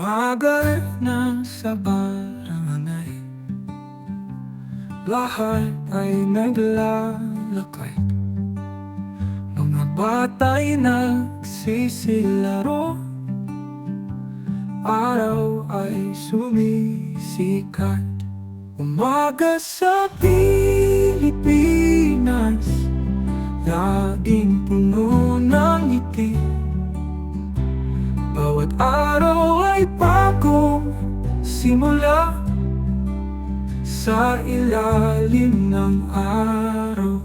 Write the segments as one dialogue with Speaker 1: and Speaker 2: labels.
Speaker 1: Umaga na sa barangay. Lahat ay naglalakay. Mga bata'y nagsisilaro. Araw ay sumisikat. Umaga sa Pilipinas simula Sa ilalim ng araw.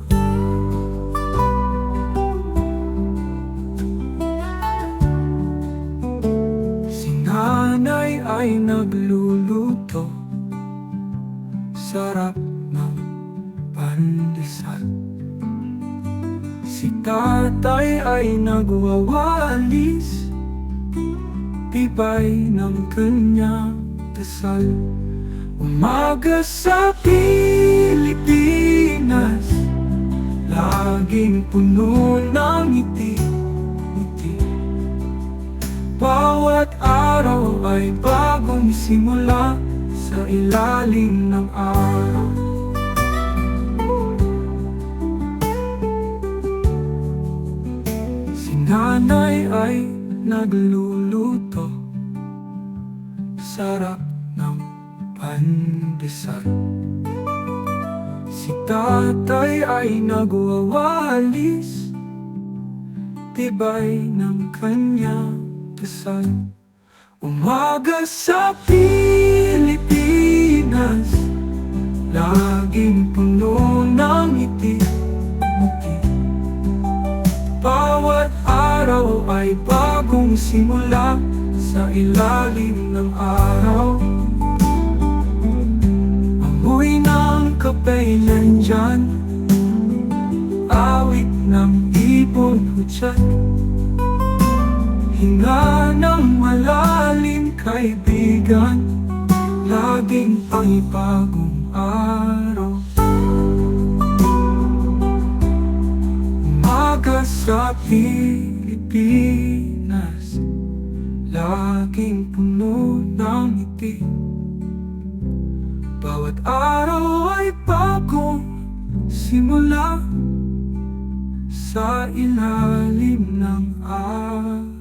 Speaker 1: Si nanay ay nagluluto Sarap ng pandesal. Si tatay ay nagwawalis Tibay ng kanyang dasal Umaga sa Pilipinas. Laging puno ng ngiti, ngiti. Bawat araw ay bagong simula Sa ilalim ng araw. Si ay nagluluto. Sarap ng pandesal. Si tatay ay nagwawalis Tibay ng kanyang dasal. Umaga sa Pilipinas Laging puno ng ngiti, bawat araw ay bagong simula sa ilalim ng araw nandyan Awit ng ibon hudyat Hinga ng malalim kaibigan. Laging pangibagong araw. Umaga sa Pilipinas Laging puno ng ngiti. Bawat araw ay simula Sa ilalim ng araw